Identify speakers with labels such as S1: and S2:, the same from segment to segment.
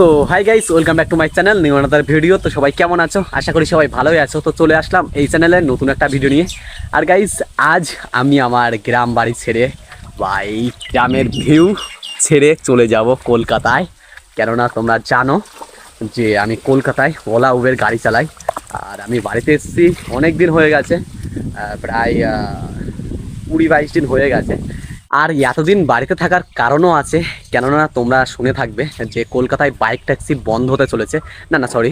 S1: তো hi guys welcome back to my channel new another video তো সবাই কেমন আছো? আশা করি সবাই ভালোই আছো। তো চলে আসলাম এই চ্যানেলে নতুন একটা ভিডিও নিয়ে। আর গাইস আজ আমি আমার গ্রাম বাড়ি ছেড়ে বা এই গ্রামের ভিউ ছেড়ে চলে যাব কলকাতায়। কেননা তোমরা জানো যে আমি কলকাতায় ওলা, উবের গাড়ি চালাই। আর আমি বাড়িতে এসেছি অনেক দিন হয়ে গেছে প্রায় কুড়ি বাইশ দিন হয়ে গেছে। আর এতদিন বাড়িতে থাকার কারণও আছে। কেননা তোমরা শুনে থাকবে যে কলকাতায় বাইক ট্যাক্সি বন্ধ হতে চলেছে। না না সরি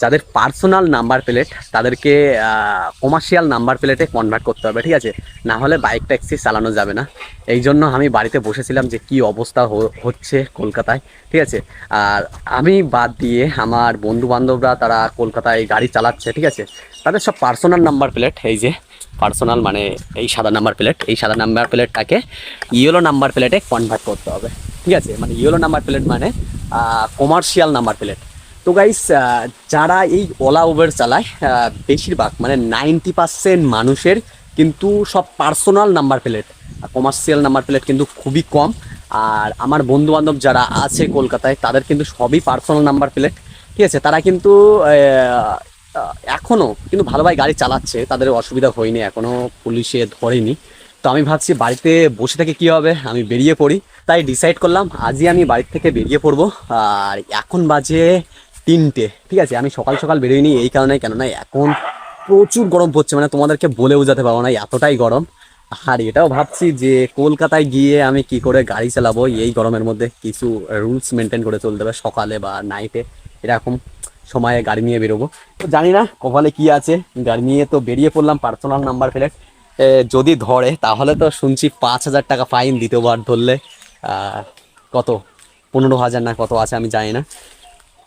S1: যাদের পার্সোনাল নাম্বার প্লেট তাদেরকে কমার্শিয়াল নাম্বার প্লেটে কনভার্ট করতে হবে, ঠিক আছে? না হলে বাইক ট্যাক্সি চালানো যাবে না। এই জন্য আমি বাড়িতে বসেছিলাম যে কি অবস্থা হচ্ছে কলকাতায়, ঠিক আছে? আর আমি বাদ দিয়ে আমার বন্ধু বান্ধবরা তারা কলকাতায় গাড়ি চালাচ্ছে, ঠিক আছে? তাদের সব পার্সোনাল নাম্বার প্লেট এই যে পার্সোনাল মানে এই সাদা নাম্বার প্লেট, এই সাদা নাম্বার প্লেটটাকে ইয়েলো নাম্বার প্লেটে কনভার্ট করতে হবে। ঠিক আছে? মানে ইয়েলো নাম্বার প্লেট মানে কমার্শিয়াল নাম্বার প্লেট। তো গাইস যারা এই ওলা উবের চালায় বেশিরভাগ মানে নাইনটি পার্সেন্ট মানুষের কিন্তু সব personal number plate. Commercial number plate কিন্তু খুবই কম। আর আমার বন্ধু বান্ধব যারা আছে কলকাতায়, তাদের কিন্তু সবই পার্সোনাল নাম্বার প্লেট। ঠিক আছে? তারা কিন্তু আহ, আহ, এখনও কিন্তু ভালোভাবে গাড়ি চালাচ্ছে তাদের অসুবিধা হয়নি এখনও পুলিশে ধরেনি। তো আমি ভাবছি বাড়িতে বসে থেকে কি হবে আমি বেরিয়ে পড়ি। তাই ডিসাইড করলাম আজই আমি বাড়ি থেকে বেরিয়ে পড়ব। আর এখন বাজে তিনটে ঠিক আছে? আমি সকাল সকাল বেরোইনি এই কারণে কেননা এখন প্রচুর গরম পড়ছে মানে তোমাদেরকে বলে বোঝাতে পারব না এতটাই গরম। আর এটাও ভাবছি যে কলকাতায় গিয়ে আমি কি করে গাড়ি চালাবো এই গরমের মধ্যে কিছু রুলস মেনটেন করে চলতে হবে সকালে বা নাইটে এরকম। সময়ে গাড়ি নিয়ে বেরোবো। তো জানি না কপালে কি আছে, গাড়ি নিয়ে তো বেরিয়ে পড়লাম পার্সোনাল নাম্বার প্লেট যদি ধরে, তাহলে তো শুনছি পাঁচ হাজার টাকা ফাইন দ্বিতীয়বার ধরলে। কত? পনেরো হাজার না কত আছে আমি জানি না।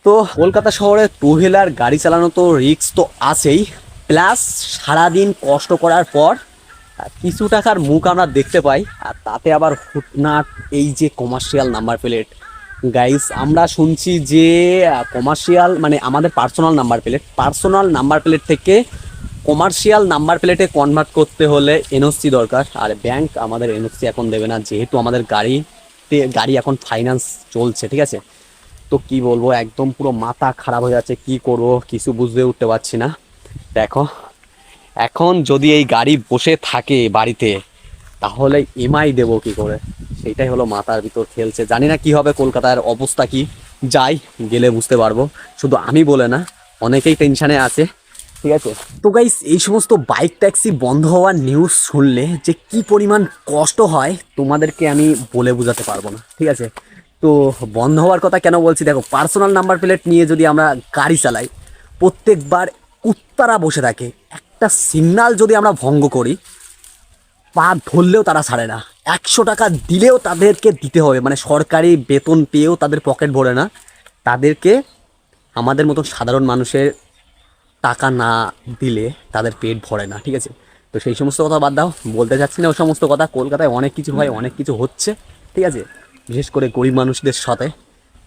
S1: তো কলকাতা শহরে টু হুইলার গাড়ি চালানো তো রিস্ক তো আছেই। প্লাস সারাদিন কষ্ট করার পর কিছু টাকার মুখ আমরা দেখতে পাই। আর তাতে আবার হুটনাট এই যে কমার্শিয়াল নাম্বার প্লেট গাইস আমরা শুনছি যে কমার্শিয়াল মানে আমাদের personal number plate personal number plate থেকে কমার্শিয়াল নাম্বার প্লেটে কনভার্ট করতে হলে এনওসি দরকার। আর ব্যাংক আমাদের এনওসি এখন দেবে না, যেহেতু আমাদের গাড়িতে, গাড়ি এখন ফাইন্যান্স চলছে, ঠিক আছে? তো কি বলব, একদম পুরো মাথা খারাপ হয়ে যাচ্ছে, কি করব, কিছু বুঝতে উঠতে পারছি না। দেখো, এখন যদি এই গাড়ি বসে থাকে বাড়িতে তাহলে এমআই দেবো কি করে? সেটাই হলো মাথার ভিতর খেলছে। জানি না কি হবে, কলকাতার অবস্থা কি? যাই, গেলে বুঝতে পারব। শুধু আমি বলে না, অনেকেই টেনশানে আছে। ঠিক আছে? তো গাইস এই সমস্ত বাইক ট্যাক্সি বন্ধ হওয়ার নিউজ শুনলে যে কি পরিমাণ কষ্ট হয়, তোমাদেরকে আমি বলে বোঝাতে পারব না। ঠিক আছে? তো বন্ধ হওয়ার কথা কেন বলছি? দেখো পার্সোনাল নাম্বার প্লেট নিয়ে যদি আমরা গাড়ি চালাই, প্রত্যেকবার কুত্তারা বসে থাকে। একটা সিগনাল যদি আমরা ভঙ্গ করি পা ধরলেও তারা ছাড়ে না। একশো টাকা দিলেও তাদেরকে দিতে হবে। মানে সরকারি বেতন পেয়েও তাদের পকেট ভরে না। তাদেরকে আমাদের মতন সাধারণ মানুষের টাকা না দিলে তাদের পেট ভরে না, ঠিক আছে? তো সেই সমস্ত কথা বাদ দাও। বলতে চাচ্ছি না ওই সমস্ত কথা। কলকাতায় অনেক কিছু হয়, অনেক কিছু হচ্ছে, ঠিক আছে? বিশেষ করে গরিব মানুষদের সাথে।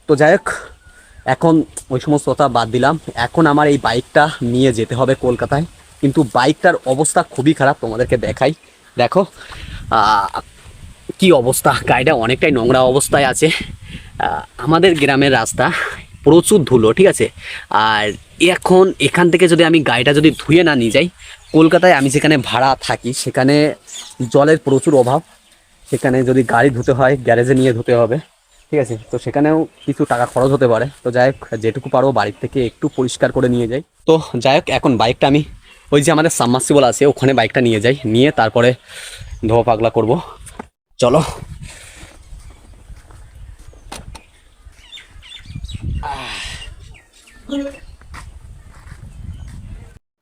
S1: তো যাই হোক, এখন ওই সমস্ত কথা বাদ দিলাম। এখন আমার এই বাইকটা নিয়ে যেতে হবে কলকাতায়। কিন্তু বাইকটার অবস্থা খুবই খারাপ। তোমাদেরকে দেখাই। দেখো কি অবস্থা? গাড়িটা অনেকটাই নোংরা অবস্থায় আছে। আমাদের গ্রামের রাস্তা প্রচুর ধুলো, ঠিক আছে? আর এখন এখান থেকে যদি আমি গাড়িটা যদি ধুয়ে না নিয়ে যাই, কলকাতায় আমি যেখানে ভাড়া থাকি, সেখানে জলের প্রচুর অভাব। সেখানে যদি গাড়ি ধুতে হয়, গ্যারেজে নিয়ে ধুতে হবে, ঠিক আছে? তো সেখানেও কিছু টাকা খরচ হতে পারে। তো যাই হোক, যেটুকু পারব বাড়ির থেকে একটু পরিষ্কার করে নিয়ে যাই। তো যাই হোক, এখন বাইকটা আমি ওই যে আমাদের সাবমার্সিবল আছে, ওখানে বাইকটা নিয়ে যাই। নিয়ে তারপরে ধোয়া পাগলা করব। চলো।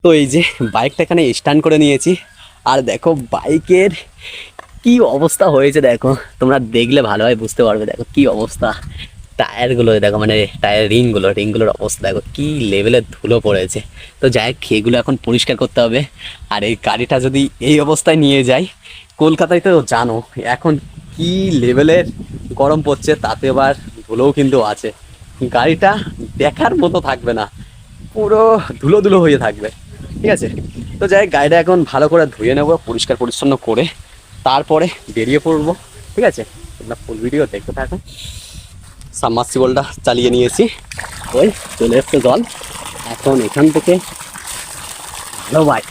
S1: তো এই যে বাইকটা এখানে স্ট্যান্ড করে নিয়েছি। আর দেখো বাইকের কি অবস্থা হয়েছে দেখো। তোমরা দেখলে ভালোভাবে বুঝতে পারবে দেখো কি অবস্থা। টায়ারগুলো, দেখো মানে টায়ার রিংগুলো, রিংগুলোর অবস্থা, দেখো কি লেভেলের ধুলো পড়েছে। তো যাই এগুলো এখন পরিষ্কার করতে হবে। আর এই গাড়িটা যদি এই অবস্থায় নিয়ে যাই, কলকাতায় তো জানো, এখন কি লেভেলের গরম পড়ছে তাতে আবার ধুলোও কিন্তু আছে। গাড়িটা দেখার মতো থাকবে না, পুরো ধুলো ধুলো হয়ে থাকবে, ঠিক আছে? তো যাই গাড়িটা এখন ভালো করে ধুয়ে নেব, পরিষ্কার পরিচ্ছন্ন করে, তারপরে বেরিয়ে পড়ব, ঠিক আছে? তোমরা ফুল ভিডিও দেখতে থাকো। সাবমার্সিবলটা চালিয়ে নিয়েছি। ওই চলে এসছে জল। এখন এখান থেকে ভালো ভাই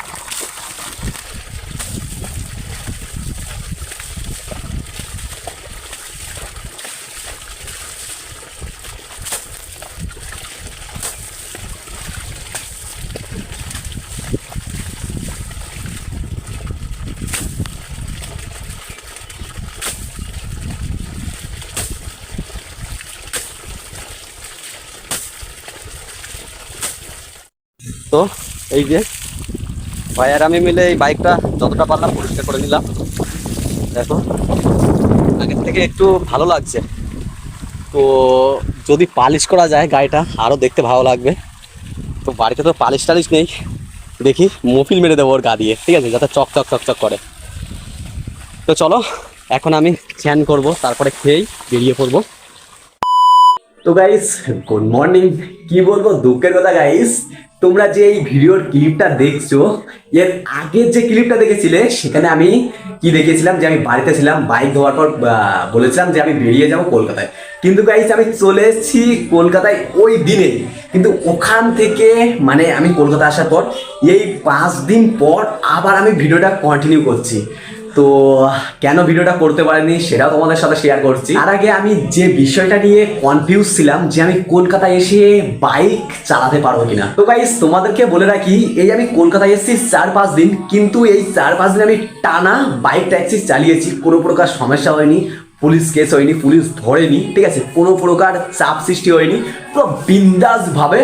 S1: তো এই যে ভাই আর আমি মিলে এই বাইকটা যতটা পারলাম পরিষ্কার করে নিলাম। দেখো, আগের থেকে একটু ভালো লাগছে। তো যদি পালিশ করা যায় গাড়িটা আরও দেখতে ভালো লাগবে। তো বাড়িতে তো পালিশ টালিশ নেই। দেখি, মফিল মেরে দেবো ওর গা দিয়ে, ঠিক আছে? যাতে চক চক চক চক করে। তো চলো, এখন আমি চ্যান করব, তারপরে খেয়েই বেরিয়ে পড়ব। তো গাইস গুড মর্নিং কি বলব, দুঃখের কথা গাইস তোমরা যে এই ভিডিওর ক্লিপটা দেখছ, এর আগের যে ক্লিপটা দেখেছিলে, সেখানে আমি কি দেখেছিলাম যে আমি বাড়িতে ছিলাম বাইক ধোয়ার পর বলেছিলাম যে আমি বেরিয়ে যাব কলকাতায়। কিন্তু গাইস আমি চলে এসেছি কলকাতায় ওই দিনে। কিন্তু ওখান থেকে মানে আমি কলকাতা আসার পর, এই পাঁচ দিন পর আবার আমি ভিডিওটা কন্টিনিউ করছি। তো কেন ভিডিওটা করতে পারিনি সেটাও তোমাদের সাথে শেয়ার করছি। তার আগে আমি যে বিষয়টা নিয়ে কনফিউজ ছিলাম যে আমি কলকাতায় এসে বাইক চালাতে পারব কিনা। তো গাইস তোমাদেরকে বলে রাখি, এই আমি কলকাতায় এসেছি চার পাঁচ দিন, কিন্তু এই চার পাঁচ দিন আমি টানা বাইক ট্যাক্সি চালিয়েছি, কোনো প্রকার সমস্যা হয়নি পুলিশ কেস হয়নি পুলিশ ধরেনি, ঠিক আছে? কোনো প্রকার চাপ সৃষ্টি হয়নি, পুরো বিন্দাস ভাবে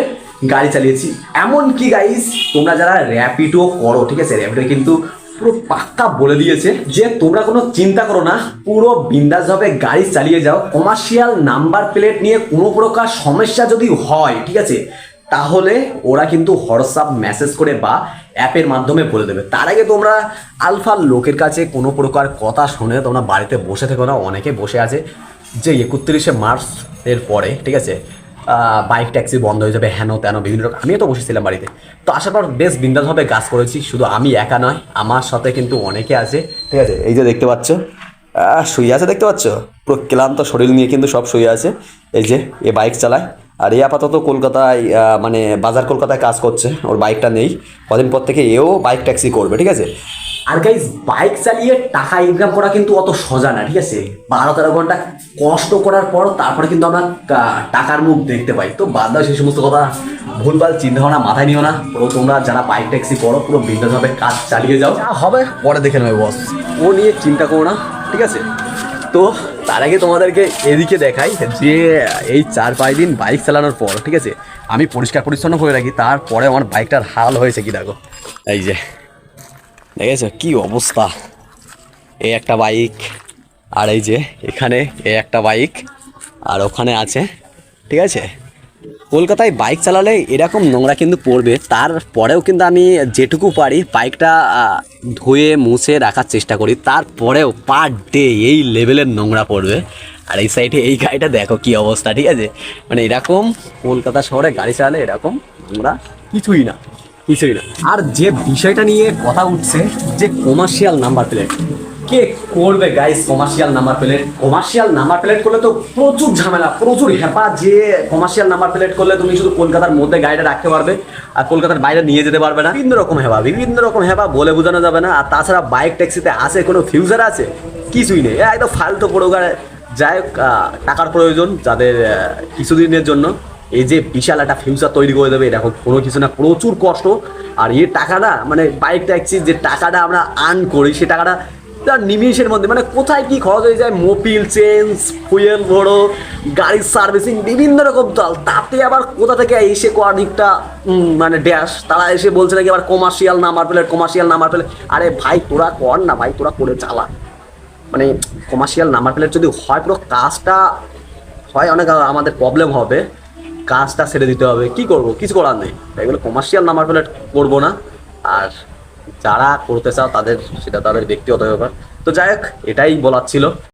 S1: গাড়ি চালিয়েছি। এমন কি গাইস তোমরা যারা র্যাপিডো করো, ঠিক আছে? র্যাপিডো কিন্তু পুরো পাক্কা বলে দিয়েছে যে তোমরা কোনো চিন্তা করো না, পুরো বিন্দাস ভাবে গাড়ি চালিয়ে যাও। কমার্শিয়াল নাম্বার প্লেট নিয়ে কোনো প্রকার সমস্যা যদি হয়, ঠিক আছে, তাহলে ওরা কিন্তু হোয়াটসঅ্যাপ মেসেজ করে বা অ্যাপের মাধ্যমে বলে দেবে। তার আগে তোমরা আলফার লোকের কাছে কোনো প্রকার কথা শুনে তোমরা বাড়িতে বসে থেকো না, অনেকে বসে আছে যে একত্রিশে মার্চ এর পরে, ঠিক আছে বাইক, ট্যাক্সি বন্ধ হয়ে যাবে, হেন তেন, বিভিন্ন রকম। আমিও তো বসেছিলাম বাড়িতে। তো আসার পর বেশ বিন্দাসভাবে কাজ করেছি, শুধু আমি একা নয়, আমার সাথে কিন্তু অনেকে আছে। ঠিক আছে, এই যে দেখতে পাচ্ছ শুয়ে আছে দেখতে পাচ্ছ? পুরো ক্লান্ত শরীর নিয়ে কিন্তু সব শুয়ে আছে। এই যে, এ বাইক চালায়। আর এ আপাতত কলকাতায় মানে বাজার কলকাতায় কাজ করছে, ওর বাইকটা নেই। কদিন পর থেকে এও বাইক, ট্যাক্সি করবে, ঠিক আছে? আর গাইজ বাইক চালিয়ে টাকা ইনকাম করা কিন্তু অত সোজা না ঠিক আছে? বারো তেরো ঘণ্টা কষ্ট করার পর তারপরে কিন্তু আমরা টাকার মুখ দেখতে পাই। তো বাদ দাও সেই সমস্ত কথা। ভুলভাল চিন্তা ভাবনা মাথায় নিও না। পুরো তোমরা যারা বাইক ট্যাক্সি করো পুরো বিন্দাসভাবে কাজ চালিয়ে যাও। যা হবে পরে দেখে নেবে বস ও নিয়ে চিন্তা করো না ঠিক আছে? তো তার আগে তোমাদেরকে এদিকে দেখাই যে এই চার পাঁচ দিন বাইক চালানোর পর ঠিক আছে? আমি পরিষ্কার পরিচ্ছন্ন করে রাখি তারপরে আমার বাইকটার হাল হয়েছে কি দেখো। এই যে। দেখেছ? কি অবস্থা? এই একটা বাইক, আর এই যে এখানে এই একটা বাইক, আর ওখানে আছে, ঠিক আছে? কলকাতায় বাইক চালালে এরকম নোংরা কিন্তু পড়বে, তারপরেও কিন্তু আমি যেটুকু পারি বাইকটা ধুয়ে মুছে রাখার চেষ্টা করি, তারপরেও পার ডে এই লেভেলের নোংরা পড়বে। আর এই সাইডে এই গাড়িটা দেখো কি অবস্থা, ঠিক আছে? মানে এরকম কলকাতা শহরে গাড়ি চালালে এরকম নোংরা কিছুই না। কিছুই না। আর যে বিষয়টা নিয়ে কথা উঠছে, যে কমার্শিয়াল নাম্বার প্লেট কে করবে guys commercial number plate commercial number plate করলে তো প্রচুর ঝামেলা, প্রচুর হেপা। যে কমার্শিয়াল নাম্বার প্লেট করলে তুমি শুধু কলকাতার মধ্যে গাড়িটা রাখতে পারবে আর কলকাতার বাইরে নিয়ে যেতে পারবে না। বিভিন্ন রকম হেবা বিভিন্ন রকম হেবা বলে বোঝানো যাবে না। আর তাছাড়া বাইক ট্যাক্সিতে আছে কোনো ফিউচার আছে? কিছুই নেই। একদম ফালতু প্রোগ্রাম যাই টাকার প্রয়োজন যাদের কিছুদিনের জন্য। এই যে বিশাল একটা ফিউচার তৈরি করে দেবে এরকম কোনো কিছু না প্রচুর কষ্ট। আর এই টাকাটা মানে বাইক ট্যাক্সি যে টাকাটা আমরা আর্ন করি সে টাকাটা তার নিমিষের মধ্যে মানে কোথায় কি খরচ হয়ে যায়? মোবিল চেঞ্জ ফুয়েল ভরো গাড়ির সার্ভিসিং বিভিন্ন রকম তাল তাতে আবার কোথা থেকে এসে উম, মানে ড্যাশ তারা এসে বলছে নাকি আবার commercial number plate commercial number plate আরে ভাই তোরা কর না ভাই তোরা করে চালা। মানে কমার্শিয়াল নাম্বার প্লেট যদি হয় পুরো কাজটা হয় অনেক আমাদের প্রবলেম হবে। কাজটা ছেড়ে দিতে হবে। কি করব? কিছু করার নেই। এগুলো কমার্শিয়াল নাম্বার প্লেট করব না। আর যারা করতে চাও তাদের, সেটা তাদের ব্যক্তিগত ব্যাপার। তো যাই হোক, এটাই বলার ছিল।